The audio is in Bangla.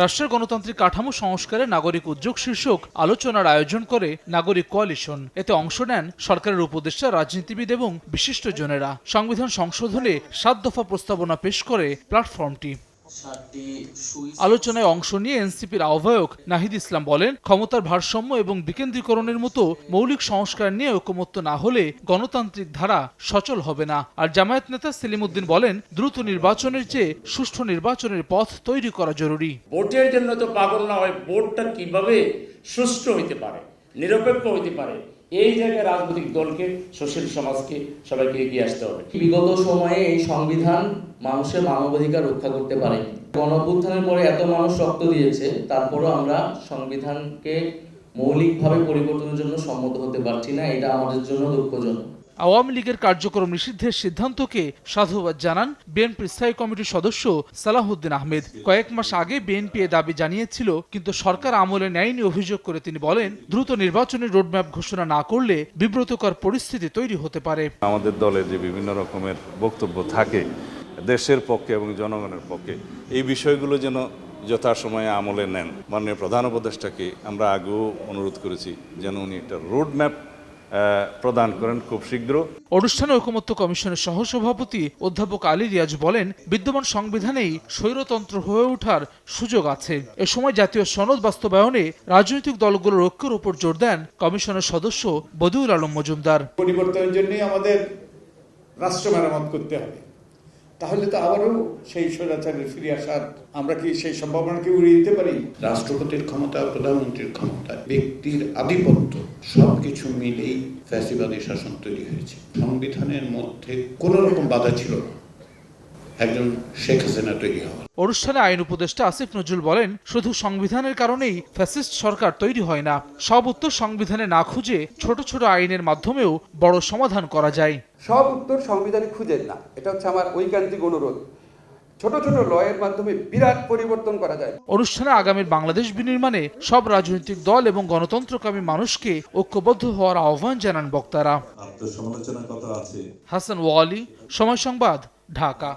রাষ্ট্রের গণতান্ত্রিক কাঠামো সংস্কারে নাগরিক উদ্যোগ শীর্ষক আলোচনার আয়োজন করে নাগরিক কোয়ালিশন এতে অংশ নেন সরকারের উপদেষ্টা, রাজনীতিবিদ এবং বিশিষ্ট জনেরা। সংবিধান সংশোধনে সাত দফা প্রস্তাবনা পেশ করে প্ল্যাটফর্মটি। আলোচনায় অংশ নিয়ে এনসিপির আহ্বায়ক নাহিদ ইসলাম বলেন ক্ষমতার ভারসাম্য এবং বিকেন্দ্রীকরণের মতো মৌলিক সংস্কার নিয়ে ঐকমত্য না হলে গণতান্ত্রিক ধারা সচল হবে না। আর জামায়াত নেতা সেলিম উদ্দিন বলেন দ্রুত নির্বাচনের চেয়ে সুষ্ঠু নির্বাচনের পথ তৈরি করা জরুরি। ভোটের জন্য তো পাগল না হয় ভোটটা কীভাবে সুষ্ঠু হইতে পারে নিরপেক্ষ হইতে পারে এই জায়গায় রাজনৈতিক দলকে, সুশীল সমাজকে সবাইকে এগিয়ে আসতে হবে। বিগত সময়ে এই সংবিধান মানুষের মানবাধিকার রক্ষা করতে পারে গণপুত্থানের পরে এত মানুষ রক্ত দিয়েছে, তারপরও আমরা সংবিধানকে মৌলিকভাবে পরিবর্তনের জন্য সম্মত হতে পারছি না। এটা আমাদের জন্য দুঃখজনক। আওয়ামী লীগের কার্যক্রম নিষিদ্ধের সিদ্ধান্তকে সাধুবাদ জানান বিএনপির স্থায়ী কমিটির সদস্য সালাহুদ্দিন আহমেদ। কয়েক মাস আগে বিএনপি এ দাবি জানিয়েছিল, কিন্তু সরকার আমলে নেয়নি অভিযোগ করে তিনি বলেন, দ্রুত নির্বাচনের রোডম্যাপ ঘোষণা না করলে বিব্রতকর পরিস্থিতি তৈরি হতে পারে। আমাদের দলের যে বিভিন্ন রকমের বক্তব্য থাকে, দেশের পক্ষে এবং জনগণের পক্ষে, এই বিষয়গুলো যেন যথাসময়ে আমলে নেন। মাননীয় প্রধান উপদেষ্টাকে আমরা আগেও অনুরোধ করেছি যেন উনি একটা রোড ম্যাপ প্রদান করেন খুব শীঘ্র। অনুষ্ঠানে ঐকমত্য কমিশনের সহসভাপতি অধ্যাপক আলী রিয়াজ বলেন বিদ্যমান সংবিধানেই স্বৈরতন্ত্র হয়ে ওঠার সুযোগ আছে। এ সময় জাতীয় সনদ বাস্তবায়নে রাজনৈতিক দলগুলোর ঐক্যের উপর জোর দেন কমিশনের সদস্য বদিউল আলম মজুমদার। পরিবর্তনের জন্য আমাদের রাষ্ট্র মেরামত করতে হবে। তাহলে তো আবারও সেই স্বৈরাচারের ফিরে আসার আমরা কি সেই সম্ভাবনাকে উড়িয়ে দিতে পারি? রাষ্ট্রপতির ক্ষমতা, প্রধানমন্ত্রীর ক্ষমতা, ব্যক্তির আধিপত্য, সবকিছু মিলেই ফ্যাসিবাদী শাসন তৈরি হয়েছে। সংবিধানের মধ্যে কোনো রকম বাধা ছিল না। একজন শেখ হাসিনা তৈরি হওয়া অনুষ্ঠানে আইন উপদেষ্টা আসিফ নজরুল বলেন শুধু সংবিধানের কারণেই ফ্যাসিস্ট সরকার তৈরি হয় না সব উত্তর সংবিধানে না খুঁজে ছোট ছোট আইনের মাধ্যমেও বড় সমাধান করা যায়। সব উত্তর সংবিধানে খুঁজেন না এটা হচ্ছে আমার ঐকান্তিক অনুরোধ। ছোট ছোট লয়ের মাধ্যমে বিরাট পরিবর্তন করা যায়। অনুষ্ঠানে আগামীর বাংলাদেশ বিনির্মাণে সব রাজনৈতিক দল এবং গণতন্ত্রকামী মানুষকে ঐক্যবদ্ধ হওয়ার আহ্বান জানান বক্তারা। আত্মসমালোচনার কথা আছে। হাসান ওয়ালি সময় সংবাদ ঢাকা।